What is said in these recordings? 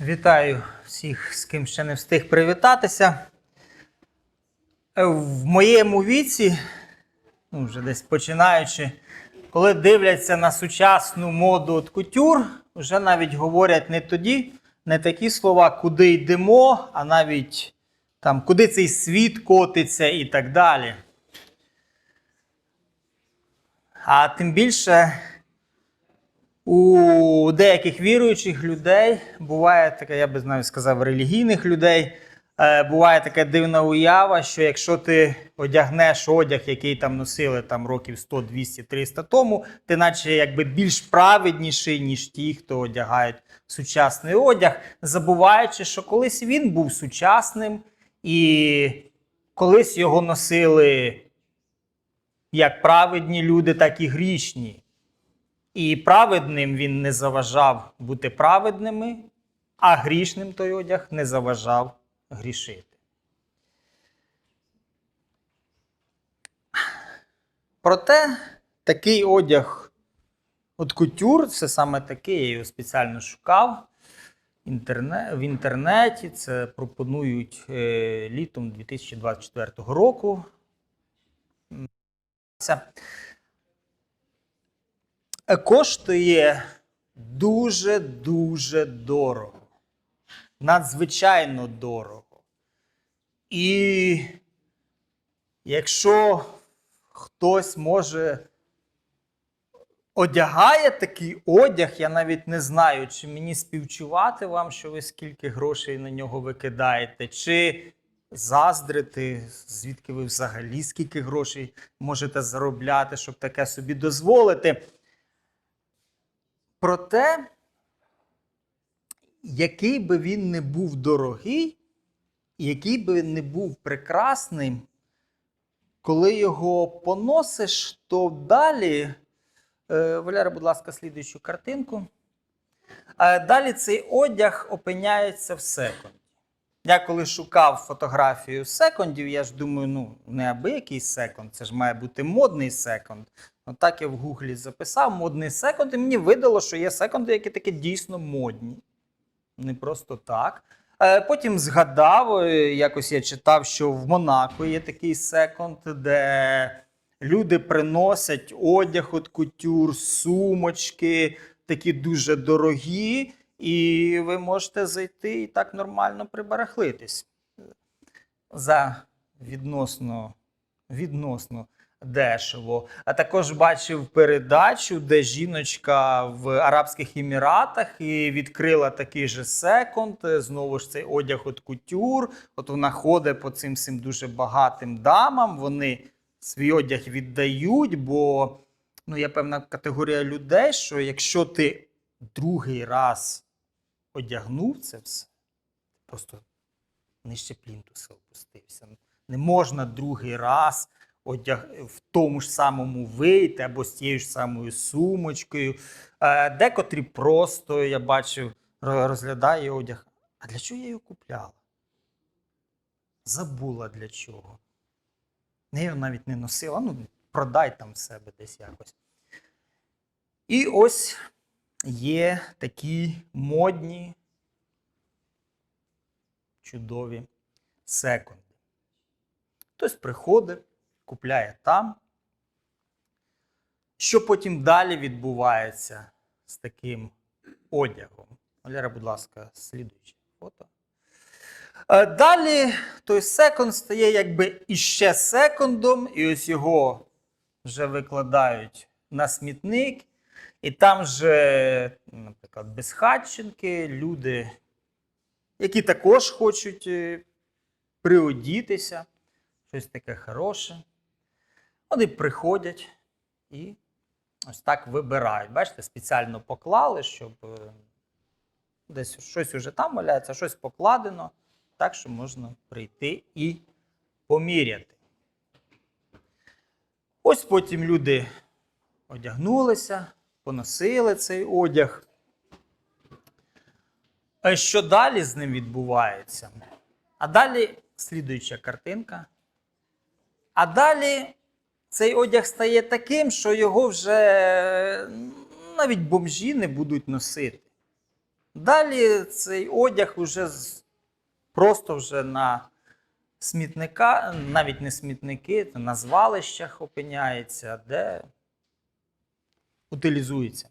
Вітаю всіх, з ким ще не встиг привітатися. Е, В моєму віці, ну вже десь починаючи, коли дивляться на сучасну моду от кутюр, вже навіть говорять не тоді, не такі слова, куди йдемо, а навіть там, куди цей світ котиться і так далі. А тим більше у деяких віруючих людей буває таке, я би навіть сказав, релігійних людей. е, Буває така дивна уява, що якщо ти одягнеш одяг, який там носили там років 100, 200, 300 тому, ти наче якби більш праведніший, ніж ті, хто одягають сучасний одяг, забуваючи, що колись він був сучасним, і колись його носили як праведні люди, так і грішні. І праведним він не заважав бути праведними, а грішним той одяг не заважав грішити. Проте такий одяг от кутюр, це саме такий, я його спеціально шукав в інтернеті. Це пропонують е, літом 2024 року. Е, коштує дуже-дуже дорого. Надзвичайно дорого. І якщо хтось може одягає такий одяг, я навіть не знаю, чи мені співчувати вам, що ви скільки грошей на нього викидаєте, чи заздрити, звідки ви взагалі скільки грошей можете заробляти, щоб таке собі дозволити. Проте, який би він не був дорогий, який би він не був прекрасним, коли його поносиш, то далі. Е, Валяра, будь ласка, слідуючу картинку. Е, Далі цей одяг опиняється в секунді. Я коли шукав фотографію секондів, я ж думаю, ну, не аби який секонд, це ж має бути модний секонд. Ну, так я в гуглі записав модний секонд, і мені видало, що є секонди, які такі дійсно модні. Не просто так. Е, Потім згадав, е, якось я читав, що в Монако є такий секонд, де люди приносять одяг от кутюр, сумочки, такі дуже дорогі, і ви можете зайти і так нормально прибарахлитись за відносно, відносно дешево. А також бачив передачу, де жіночка в Арабських Еміратах і відкрила такий же секонд. Знову ж цей одяг от кутюр. От вона ходить по цим всім дуже багатим дамам. Вони свій одяг віддають, бо ну, є певна категорія людей, що якщо ти другий раз одягнув це все, просто нижче плінтуса опустився. Не можна другий раз одяг... в тому ж самому вийти або з тією ж самою сумочкою. Е, Декотрі просто, я бачив, розглядає одяг. А для чого я його купляла? Забула для чого. Я його навіть не носила. Ну, продай там себе десь якось. І ось є такі модні, чудові секунди. Хтось приходить, купляє там. Що потім далі відбувається з таким одягом? Оляра, будь ласка, слідуюче фото. Е, Далі той секонд стає якби іще секондом, і ось його вже викладають на смітник. І там же, наприклад, безхатченки, люди, які також хочуть е, приодітися, щось таке хороше. Вони приходять і ось так вибирають. Бачите, спеціально поклали, щоб е, десь щось уже там валяється, щось покладено, так що можна прийти і поміряти. Ось потім люди одягнулися, поносили цей одяг. А що далі з ним відбувається? А далі слідуюча картинка. А далі цей одяг стає таким, що його вже навіть бомжі не будуть носити. Далі цей одяг вже просто вже на смітника, навіть не смітники, на звалищах опиняється, де утилізується.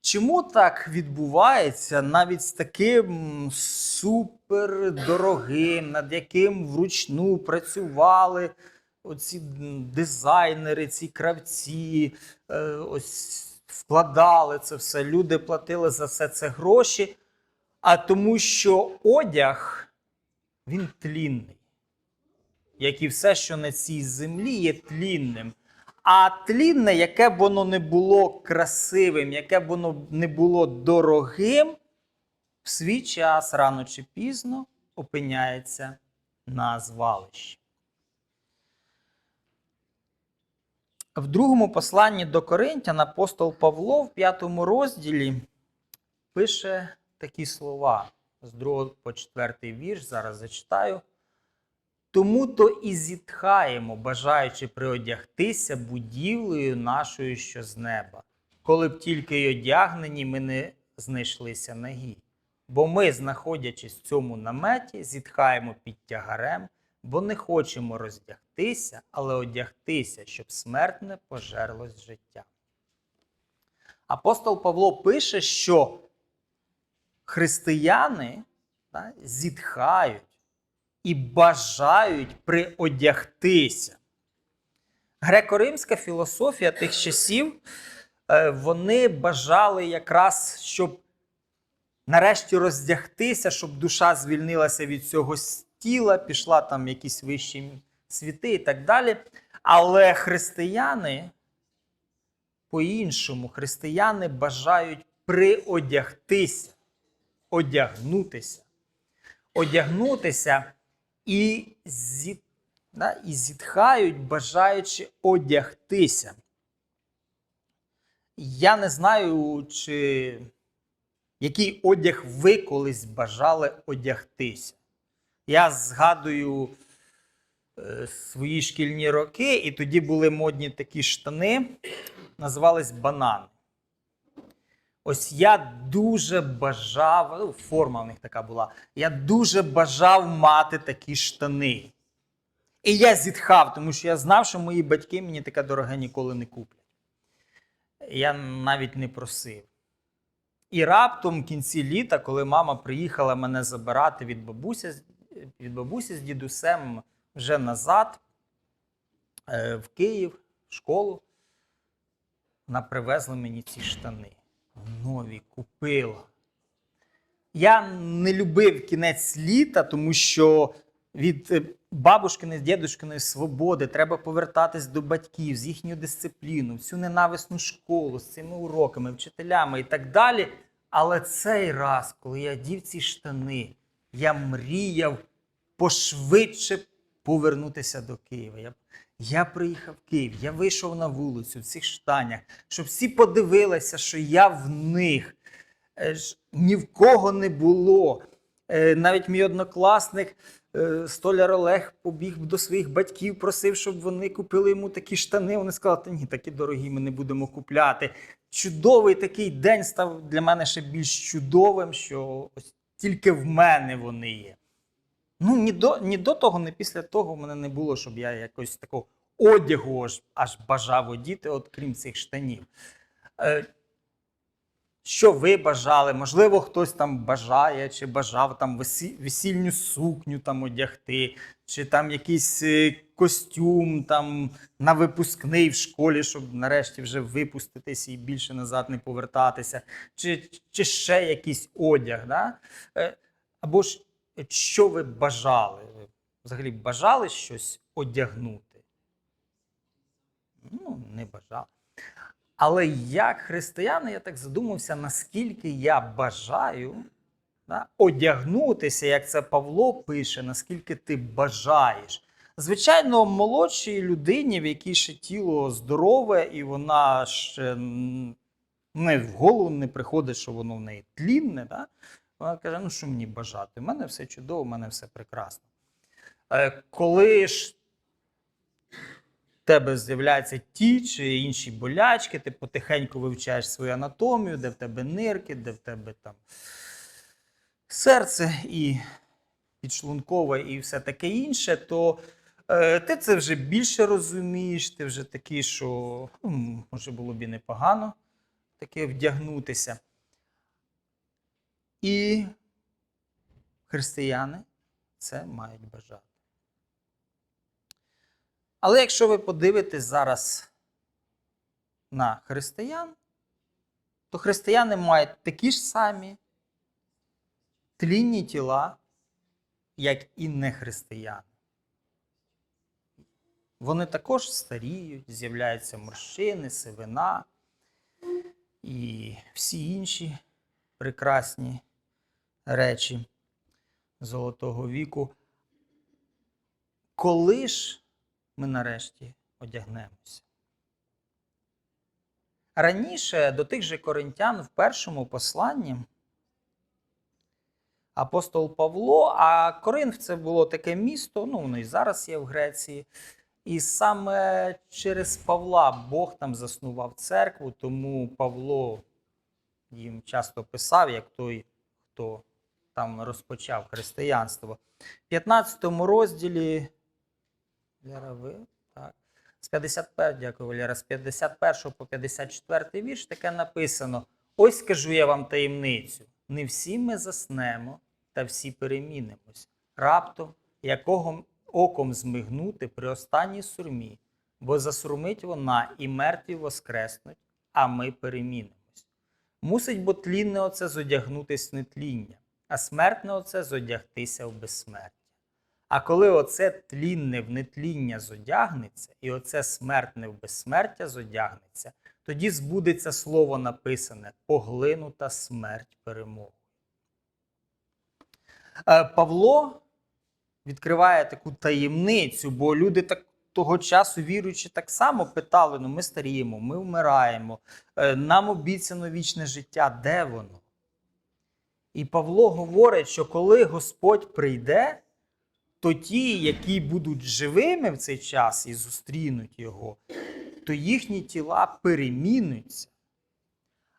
Чому так відбувається навіть з таким супердорогим, над яким вручну працювали оці дизайнери, ці кравці, е, ось вкладали це все, люди платили за все це гроші, а тому що одяг він тлінний. Як і все, що на цій землі є тлінним. А тлінне, яке б воно не було красивим, яке б воно не було дорогим, в свій час рано чи пізно опиняється на звалищі. В другому посланні до Коринтян апостол Павло в п'ятому розділі пише такі слова з 2 по 4 вірш. Зараз зачитаю. Тому то і зітхаємо, бажаючи приодягтися будівлею нашою, що з неба, коли б тільки й одягнені ми не знайшлися нагі. Бо ми, знаходячись в цьому наметі, зітхаємо під тягарем, бо не хочемо роздягтися, але одягтися, щоб смерть не пожерлось життя. Апостол Павло пише, що християни да, зітхають і бажають приодягтися. Греко-римська філософія тих часів, е, вони бажали якраз, щоб нарешті роздягтися, щоб душа звільнилася від цього тіла, пішла там якісь вищі світи і так далі. Але християни по-іншому, християни бажають приодягтися, одягнутися. Одягнутися і, зі, да, і зітхають, бажаючи одягтися. Я не знаю, чи який одяг ви колись бажали одягтися. Я згадую е, свої шкільні роки, і тоді були модні такі штани, називались банани. Ось я дуже бажав, ну, форма в них така була. Я дуже бажав мати такі штани. І я зітхав, тому що я знав, що мої батьки мені таке дороге ніколи не куплять. Я навіть не просив. І раптом в кінці літа, коли мама приїхала мене забирати від бабуся, від бабусі з дідусем вже назад е, в Київ, в школу, вона привезла мені ці штани. Нові купила. Я не любив кінець літа, тому що від е, бабушкиної, дідушкиної свободи треба повертатись до батьків з їхньою дисципліною, всю ненависну школу з цими уроками, вчителями і так далі. Але цей раз, коли я дів ці штани, я мріяв пошвидше повернутися до Києва. Я, я приїхав в Київ, я вийшов на вулицю в цих штанях, щоб всі подивилися, що я в них. Е, Ні в кого не було. Е, Навіть мій однокласник е, столяр Олег побіг до своїх батьків, просив, щоб вони купили йому такі штани. Вони сказали, та ні, такі дорогі ми не будемо купляти. Чудовий такий день став для мене ще більш чудовим, що ось тільки в мене вони є. Ну, ні до, ні до того, ні після того в мене не було, щоб я якось такого одягу аж, аж бажав одіти, от крім цих штанів. Е, що ви бажали? Можливо, хтось там бажає, чи бажав там весільню сукню там одягти, чи там якийсь е, костюм там на випускний в школі, щоб нарешті вже випуститися і більше назад не повертатися, чи, чи ще якийсь одяг. Да? Е, Або ж що ви бажали? Ви взагалі бажали щось одягнути? Ну, не бажали. Але як християни, я так задумався, наскільки я бажаю да, одягнутися, як це Павло пише, наскільки ти бажаєш. Звичайно, молодшій людині, в якій ще тіло здорове, і вона ще не в голову не приходить, що воно в неї тлінне. Да? Вона каже: ну що мені бажати? У мене все чудово, у мене все прекрасно. Е, коли ж тебе з'являються ті чи інші болячки, ти потихеньку вивчаєш свою анатомію, де в тебе нирки, де в тебе там серце і підшлункове, і все таке інше, то е, ти це вже більше розумієш, ти вже такий, що м, може було б і непогано таке вдягнутися. І християни це мають бажати. Але якщо ви подивитесь зараз на християн, то християни мають такі ж самі тлінні тіла, як і нехристияни. Вони також старіють, з'являються морщини, сивина і всі інші прекрасні речі золотого віку. Коли ж ми нарешті одягнемося? Раніше до тих же коринтян в першому посланні апостол Павло, а Коринф це було таке місто, ну воно і зараз є в Греції. І саме через Павла Бог там заснував церкву, тому Павло їм часто писав, як той, хто там розпочав християнство. В 15 розділі ви? Так. З 51, дякую, Валера, з 51 по 54 вірш таке написано: Ось скажу я вам таємницю: не всі ми заснемо, та всі перемінимось. Раптом, якого оком змигнути при останній сурмі, бо засурмить вона і мертві воскреснуть, а ми перемінимось. Мусить бо тлінне оце зодягнутись нетління, а смертне оце зодягтися в безсмертя. А коли оце тлінне в нетління зодягнеться, і оце смертне в безсмертя зодягнеться, тоді збудеться слово написане поглинута смерть перемогу. Е, Павло відкриває таку таємницю, бо люди так того часу, віруючи, так само питали: ну ми старіємо, ми вмираємо, е, нам обіцяно вічне життя, де воно? І Павло говорить, що коли Господь прийде, то ті, які будуть живими в цей час і зустрінуть його, то їхні тіла перемінуться.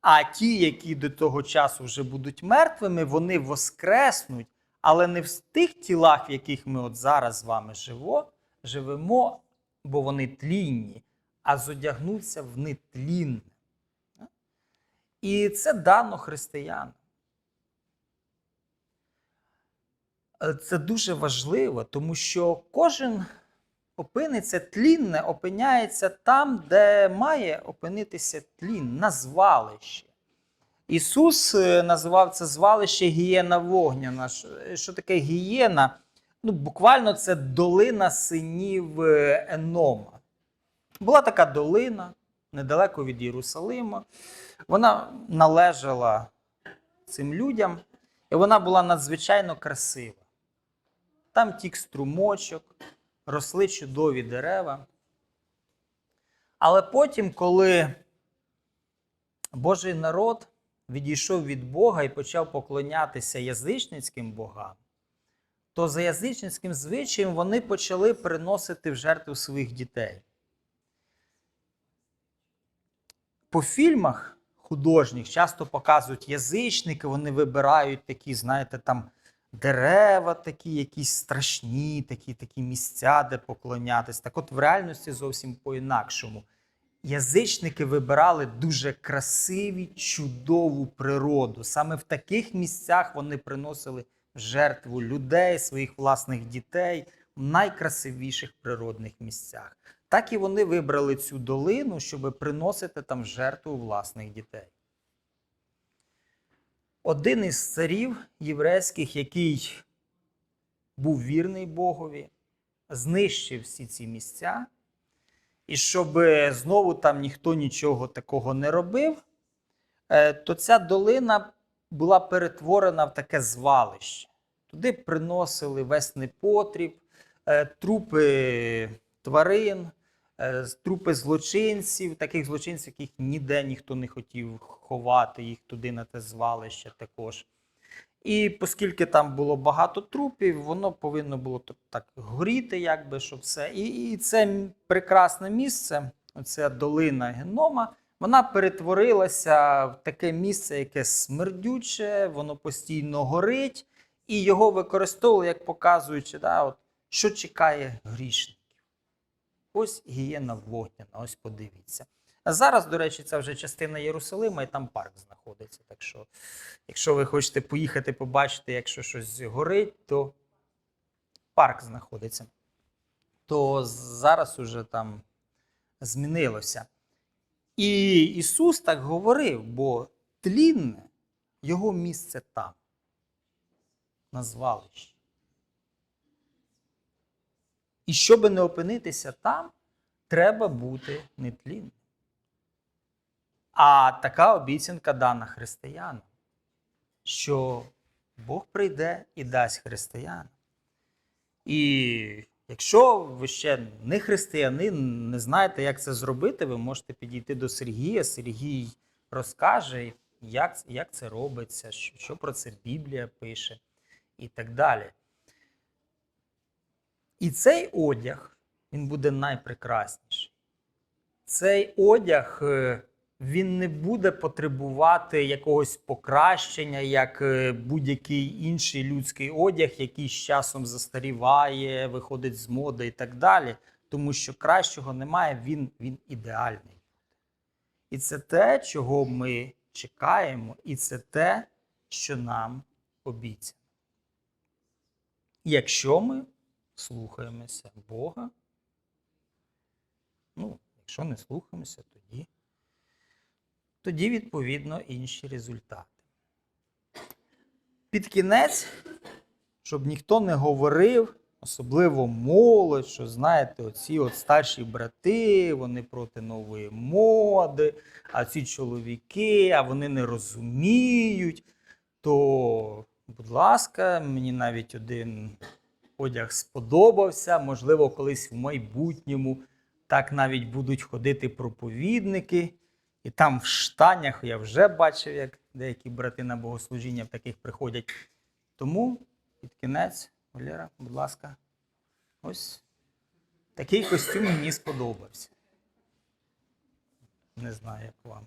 А ті, які до того часу вже будуть мертвими, вони воскреснуть, але не в тих тілах, в яких ми от зараз з вами живо, живемо, бо вони тлінні, а зодягнуться в нетлінне. І це дано християнам. Е, Це дуже важливо, тому що кожен опиниться тлінне, опиняється там, де має опинитися тлін, на звалищі. Ісус е, називав це звалище гієна вогняна. Що- Що таке гієна? Ну, буквально це долина синів е, Енома. Була така долина недалеко від Єрусалима. Вона належала цим людям, і вона була надзвичайно красива. Там тік струмочок, росли чудові дерева. Але потім, коли Божий народ відійшов від Бога і почав поклонятися язичницьким богам, то за язичницьким звичаєм вони почали приносити в жертву своїх дітей. По фільмах художніх часто показують язичники, вони вибирають такі, знаєте, там дерева, такі, якісь страшні, такі, такі місця, де поклонятись. Так от в реальності зовсім по-інакшому. Язичники вибирали дуже красиві, чудову природу. Саме в таких місцях вони приносили в жертву людей, своїх власних дітей в найкрасивіших природних місцях. Так і вони вибрали цю долину, щоб приносити там жертву власних дітей. Один із царів єврейських, який був вірний Богові, знищив всі ці місця. І щоб знову там ніхто нічого такого не робив, е, то ця долина була перетворена в таке звалище. Туди приносили весь непотріб, е, трупи тварин, е, трупи злочинців, таких злочинців, яких ніде ніхто не хотів ховати, їх туди на те звалище також. І оскільки там було багато трупів, воно повинно було так, горіти, якби щоб все. І, і це прекрасне місце, оця долина Генома, вона перетворилася в таке місце, яке смердюче, воно постійно горить, і його використовували, як показуючи, да, от, що чекає грішників. Ось гієна вогняна, ось подивіться. А зараз, до речі, це вже частина Єрусалима, і там парк знаходиться. Так що, якщо ви хочете поїхати побачити, якщо щось горить, то парк знаходиться. То зараз уже там змінилося. І Ісус так говорив, бо тлінне його місце там, на звалищі. І щоб не опинитися там, треба бути нетлінним. А така обіцянка дана християнам, що Бог прийде і дасть християнам. І якщо ви ще не християнин, не знаєте, як це зробити, ви можете підійти до Сергія. Сергій розкаже, як, як це робиться, що, що про це Біблія пише і так далі. І цей одяг він буде найпрекрасніший. Цей одяг е, він не буде потребувати якогось покращення, як е, будь-який інший людський одяг, який з часом застаріває, виходить з моди і так далі. Тому що кращого немає, він, він ідеальний. І це те, чого ми чекаємо, і це те, що нам обіцяно. Якщо ми слухаємося Бога, ну, якщо не слухаємося, тоді, тоді відповідно інші результати. Під кінець, щоб ніхто не говорив, особливо молодь, що знаєте, оці от старші брати, вони проти нової моди, а ці чоловіки, а вони не розуміють, то, будь ласка, мені навіть один одяг сподобався. Можливо, колись в майбутньому так навіть будуть ходити проповідники. І там в штанях я вже бачив, як деякі брати на богослужіння в таких приходять. Тому під кінець, Валера, будь ласка, ось такий костюм мені сподобався. Не знаю, як вам.